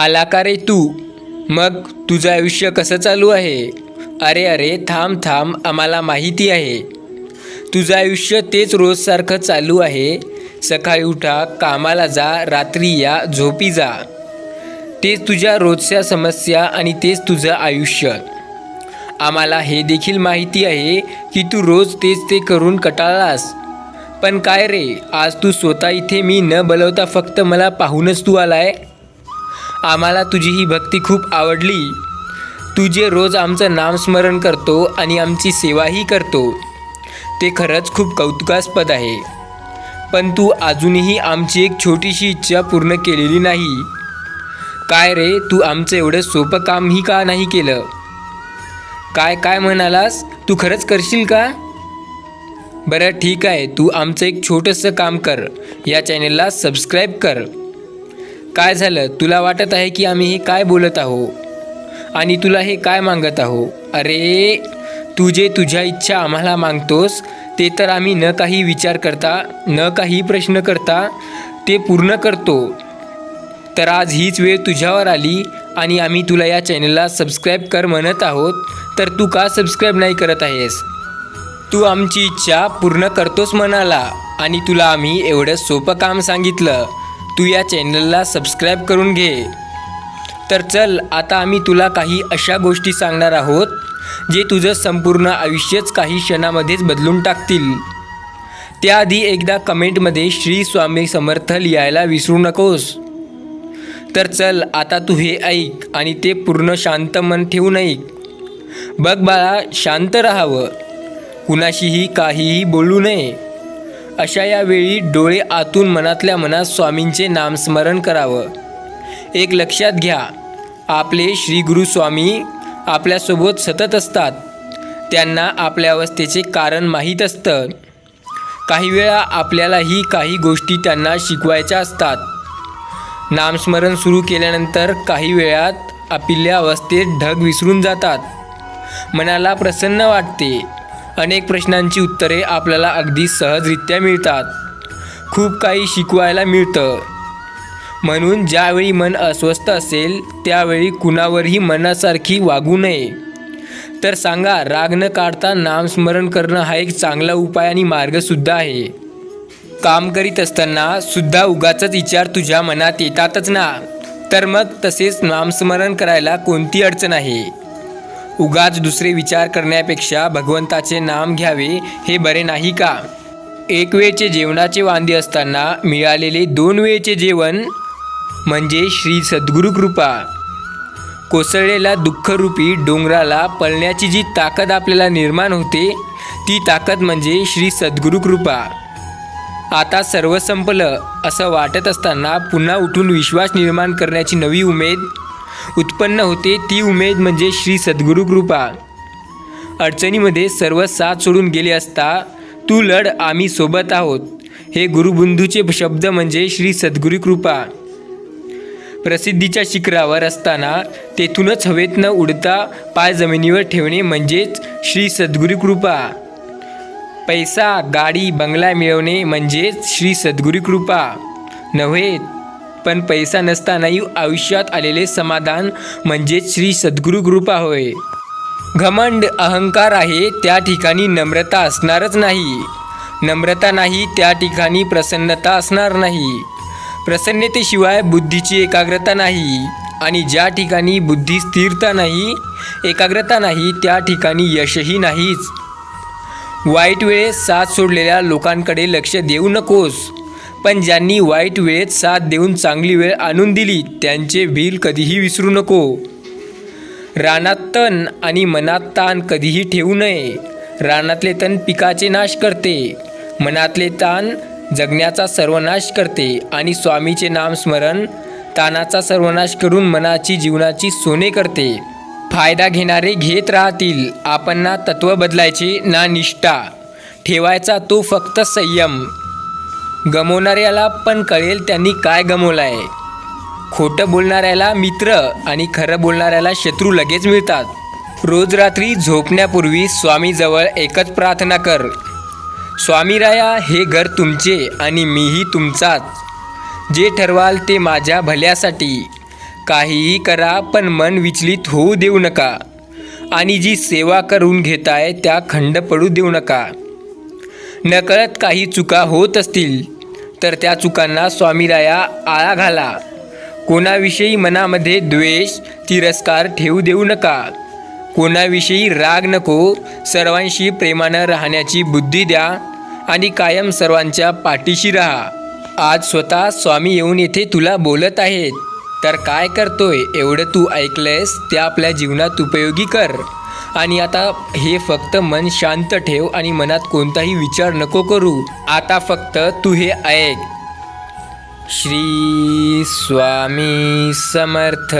आला का रे तू. मग तुझं आयुष्य कसं चालू आहे? अरे अरे थांब थांब आम्हाला माहिती आहे. तुझं आयुष्य तेच रोजसारखं चालू आहे. सकाळी उठा कामाला जा रात्री या झोपी जा. तेच तुझ्या रोजच्या समस्या आणि तेच तुझं आयुष्य. आम्हाला हे देखील माहिती आहे की तू रोज तेच ते करून कटाळलास. पण काय रे आज तू स्वतः इथे मी न बोलवता फक्त मला पाहूनच तू आलाय? आम्हाला तुझी ही भक्ती खूप आवडली. तू जे रोज आमचं नामस्मरण करतो आणि आमची सेवाही करतो ते खरंच खूप कौतुकास्पद आहे. पण तू अजूनही आमची एक छोटीशी इच्छा पूर्ण केलेली नाही. काय रे तू आमचं एवढं सोपं कामही का नाही केलं? काय काय म्हणालास? तू खरंच करशील का? बरं ठीक आहे. तू आमचं एक छोटंसं काम कर. या चॅनेलला सबस्क्राईब कर. काय झालं? तुला वाटत आहे की आम्ही हे काय बोलत आहो? आणि तुला हे काय मागत आहो? अरे तू जे तुझ्या इच्छा आम्हाला मागतोस ते तर आम्ही न काही विचार करता न काही प्रश्न करता ते पूर्ण करतो. तर आज हीच वेळ तुझ्यावर आली आणि आम्ही तुला या चॅनलला सबस्क्राईब कर म्हणत आहोत तर तू का सबस्क्राईब नाही करत आहेस? तू आमची इच्छा पूर्ण करतोस म्हणाला आणि तुला आम्ही एवढं सोपं काम सांगितलं. तू या चॅनलला सबस्क्राईब करून घे. तर चल आता आम्ही तुला काही अशा गोष्टी सांगणार आहोत जे तुझं संपूर्ण आयुष्यच काही क्षणामध्येच बदलून टाकतील. त्याआधी एकदा कमेंटमध्ये श्री स्वामी समर्थ लिहायला विसरू नकोस. तर चल आता तू हे ऐक आणि ते पूर्ण शांत मन ठेवून ऐक. बघ बाळा शांत राहावं. कुणाशीही काहीही बोलू नये. अशा यावेळी डोळे आतून मनातल्या मनात स्वामींचे नामस्मरण करावं. एक लक्षात घ्या आपले श्री गुरु स्वामी आपल्यासोबत सतत असतात. त्यांना आपल्या अवस्थेचे कारण माहीत असतं. काही वेळा आपल्यालाही काही गोष्टी त्यांना शिकवायच्या असतात. नामस्मरण सुरू केल्यानंतर काही वेळात आपल्या अवस्थेत ढग विसरून जातात. मनाला प्रसन्न वाटते. अनेक प्रश्नांची उत्तरे आपल्याला अगदी सहजरित्या मिळतात. खूप काही शिकवायला मिळतं. म्हणून ज्यावेळी मन अस्वस्थ असेल त्यावेळी कुणावरही मनासारखी वागू नये. तर सांगा राग न काढता नामस्मरण करणं हा एक चांगला उपाय आणि मार्गसुद्धा आहे. काम करीत असताना सुद्धा उगाचच विचार तुझ्या मनात येतातच ना. तर मग तसेच नामस्मरण करायला कोणती अडचण आहे? उगाच दुसरे विचार करण्यापेक्षा भगवंताचे नाम घ्यावे हे बरे नाही का? एक वेळचे जेवणाचे वांदे असताना मिळालेले दोन वेळचे जेवण म्हणजे श्री सद्गुरू कृपा. कोसळलेला दुःखरूपी डोंगराला पळण्याची जी ताकद आपल्याला निर्माण होते ती ताकद म्हणजे श्री सद्गुरू कृपा. आता सर्व संपलं असं वाटत असताना पुन्हा उठून विश्वास निर्माण करण्याची नवी उमेद उत्पन्न होते ती उमेद म्हणजे श्री सद्गुरू कृपा अडचणीमध्ये सर्व साथ सोडून गेले असता तू लढ आम्ही सोबत आहोत. हे गुरुबंधूचे शब्द म्हणजे श्री सद्गुरू कृपा प्रसिद्धीच्या शिखरावर असताना तेथूनच हवेत न उडता पाय जमिनीवर ठेवणे म्हणजेच श्री सद्गुरू कृपा पैसा गाडी बंगला मिळवणे म्हणजेच श्री सद्गुरू कृपा नव्हे पण पैसा नसतानाही आयुष्यात आलेले समाधान म्हणजेच श्री सद्गुरू कृपा होय. घमंड अहंकार आहे त्या ठिकाणी नम्रता असणारच नाही. नम्रता नाही त्या ठिकाणी प्रसन्नता असणार नाही. प्रसन्नतेशिवाय बुद्धीची एकाग्रता नाही आणि ज्या ठिकाणी बुद्धी स्थिरता नाही एकाग्रता नाही त्या ठिकाणी यशही नाहीच. वाईट वेळेस साथ सोडलेल्या लोकांकडे लक्ष देऊ नकोस. पण ज्यांनी वाईट वेळेत साथ देऊन चांगली वेळ आणून दिली त्यांचे बिल कधीही विसरू नको. रानात तण आणि मनात ताण कधीही ठेवू नये. रानातले तण पिकाचे नाश करते. मनातले ताण जगण्याचा सर्वनाश करते आणि स्वामीचे नामस्मरण तानाचा सर्वनाश करून मनाची जीवनाची सोने करते. फायदा घेणारे घेत राहतील आपण ना तत्व बदलायचे ना निष्ठा. ठेवायचा तो फक्त संयम. गमवणाऱ्याला पण कळेल त्यांनी काय गमवलं आहे खोटं बोलणाऱ्याला मित्र आणि खरं बोलणाऱ्याला शत्रू लगेच मिळतात. रोज रात्री झोपण्यापूर्वी स्वामीजवळ एकच प्रार्थना कर. स्वामीराया हे घर तुमचे आणि मीही तुमचाच. जे ठरवाल ते माझ्या भल्यासाठी. काहीही करा पण मन विचलित होऊ देऊ नका. आणि जी सेवा करून घेताय त्या खंड पडू देऊ नका. नकळत काही चुका होत असतील तर त्या चुकांना स्वामीराया आळा घाला. कोणाविषयी मनामध्ये द्वेष तिरस्कार ठेवू देऊ नका. कोणाविषयी राग नको सर्वांशी प्रेमानं राहण्याची बुद्धी द्या आणि कायम सर्वांच्या पाठीशी राहा. आज स्वतः स्वामी येऊन येथे तुला बोलत आहेत. तर काय करतोय एवढं तू ऐकलंयस ते आपल्या जीवनात उपयोगी कर. आणि आता हे फक्त मन शांत ठेव आणि मनात कोणताही विचार नको करू. आता फक्त तू हे ऐक. श्री स्वामी समर्थ.